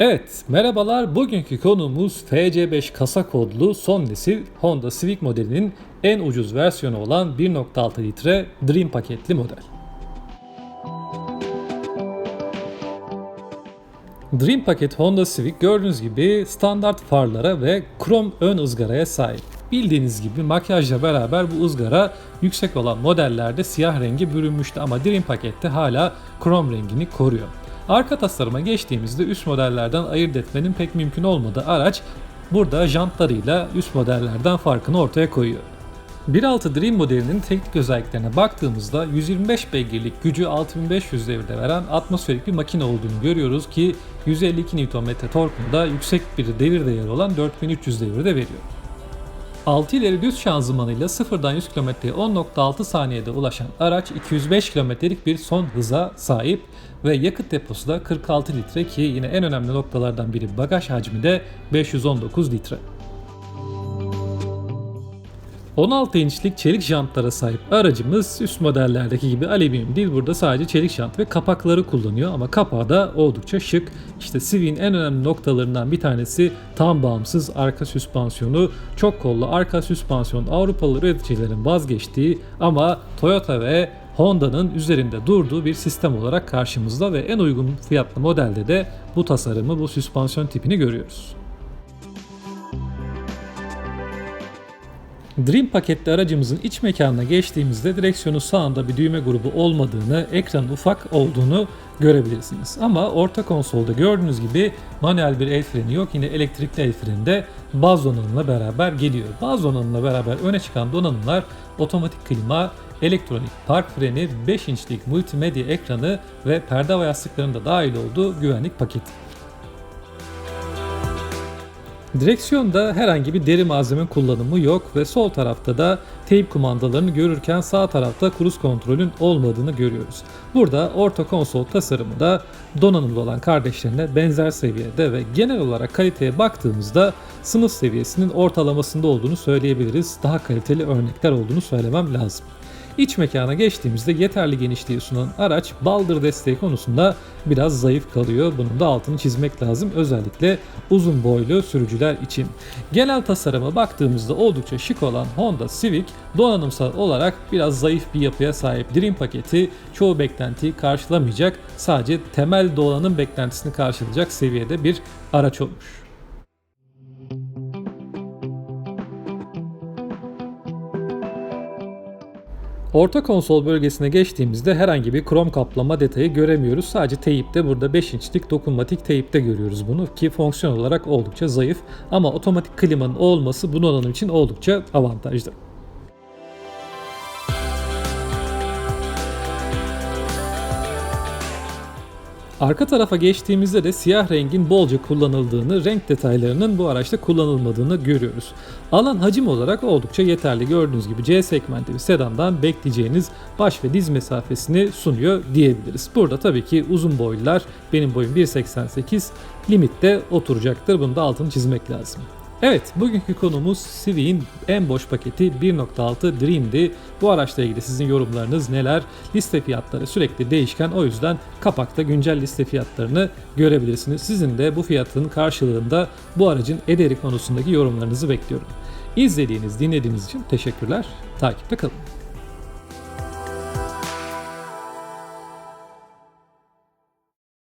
Evet, merhabalar. Bugünkü konumuz FC5 kasa kodlu son nesil Honda Civic modelinin en ucuz versiyonu olan 1.6 litre Dream paketli model. Dream paket Honda Civic gördüğünüz gibi standart farlara ve krom ön ızgaraya sahip. Bildiğiniz gibi makyajla beraber bu ızgara yüksek olan modellerde siyah rengi bürünmüştü ama Dream pakette hala krom rengini koruyor. Arka tasarıma geçtiğimizde üst modellerden ayırt etmenin pek mümkün olmadığı araç burada jantlarıyla üst modellerden farkını ortaya koyuyor. 1.6 Dream modelinin teknik özelliklerine baktığımızda 125 beygirlik gücü 6500 devirde veren atmosferik bir makine olduğunu görüyoruz ki 152 Nm torkunda yüksek bir devir değeri olan 4300 devirde veriyor. 6 ileri düz şanzımanıyla sıfırdan 100 km'ye 10.6 saniyede ulaşan araç 205 kilometrelik bir son hıza sahip ve yakıt deposu da 46 litre ki yine en önemli noktalardan biri bagaj hacmi de 519 litre. 16 inçlik çelik jantlara sahip aracımız üst modellerdeki gibi alüminyum değil burada sadece çelik jant ve kapakları kullanıyor ama kapağı da oldukça şık. İşte Civic'in en önemli noktalarından bir tanesi tam bağımsız arka süspansiyonu. Çok kollu arka süspansiyon Avrupalı üreticilerin vazgeçtiği ama Toyota ve Honda'nın üzerinde durduğu bir sistem olarak karşımızda ve en uygun fiyatlı modelde de bu tasarımı, bu süspansiyon tipini görüyoruz. Dream paketli aracımızın iç mekanına geçtiğimizde direksiyonun sağında bir düğme grubu olmadığını, ekranın ufak olduğunu görebilirsiniz. Ama orta konsolda gördüğünüz gibi manuel bir el freni yok. Yine elektrikli el freni de baz donanımla beraber geliyor. Baz donanımla beraber öne çıkan donanımlar otomatik klima, elektronik park freni, 5 inçlik multimedya ekranı ve perde ve yastıkların da dahil olduğu güvenlik paketi. Direksiyonda herhangi bir deri malzeme kullanımı yok ve sol tarafta da teyp kumandalarını görürken sağ tarafta kruz kontrolün olmadığını görüyoruz. Burada orta konsol tasarımı da donanımlı olan kardeşlerine benzer seviyede ve genel olarak kaliteye baktığımızda sınıf seviyesinin ortalamasında olduğunu söyleyebiliriz. Daha kaliteli örnekler olduğunu söylemem lazım. İç mekana geçtiğimizde yeterli genişliği sunan araç baldır desteği konusunda biraz zayıf kalıyor. Bunun da altını çizmek lazım özellikle uzun boylu sürücüler için. Genel tasarıma baktığımızda oldukça şık olan Honda Civic donanımsal olarak biraz zayıf bir yapıya sahip. Dream paketi çoğu beklentiyi karşılamayacak sadece temel donanım beklentisini karşılayacak seviyede bir araç olmuş. Orta konsol bölgesine geçtiğimizde herhangi bir krom kaplama detayı göremiyoruz. Sadece teyipte burada 5 inçlik dokunmatik teyipte görüyoruz bunu ki fonksiyon olarak oldukça zayıf ama otomatik klimanın olması bu donanım için oldukça avantajlı. Arka tarafa geçtiğimizde de siyah rengin bolca kullanıldığını, renk detaylarının bu araçta kullanılmadığını görüyoruz. Alan hacim olarak oldukça yeterli. Gördüğünüz gibi C segmenti bir sedandan bekleyeceğiniz baş ve diz mesafesini sunuyor diyebiliriz. Burada tabii ki uzun boylular, benim boyum 1.88, limitte oturacaktır. Bunu da altını çizmek lazım. Evet, bugünkü konumuz Civic'in en boş paketi 1.6 Dream'di. Bu araçla ilgili sizin yorumlarınız neler? Liste fiyatları sürekli değişken o yüzden kapakta güncel liste fiyatlarını görebilirsiniz. Sizin de bu fiyatın karşılığında bu aracın ederi konusundaki yorumlarınızı bekliyorum. İzlediğiniz, dinlediğiniz için teşekkürler. Takipte kalın.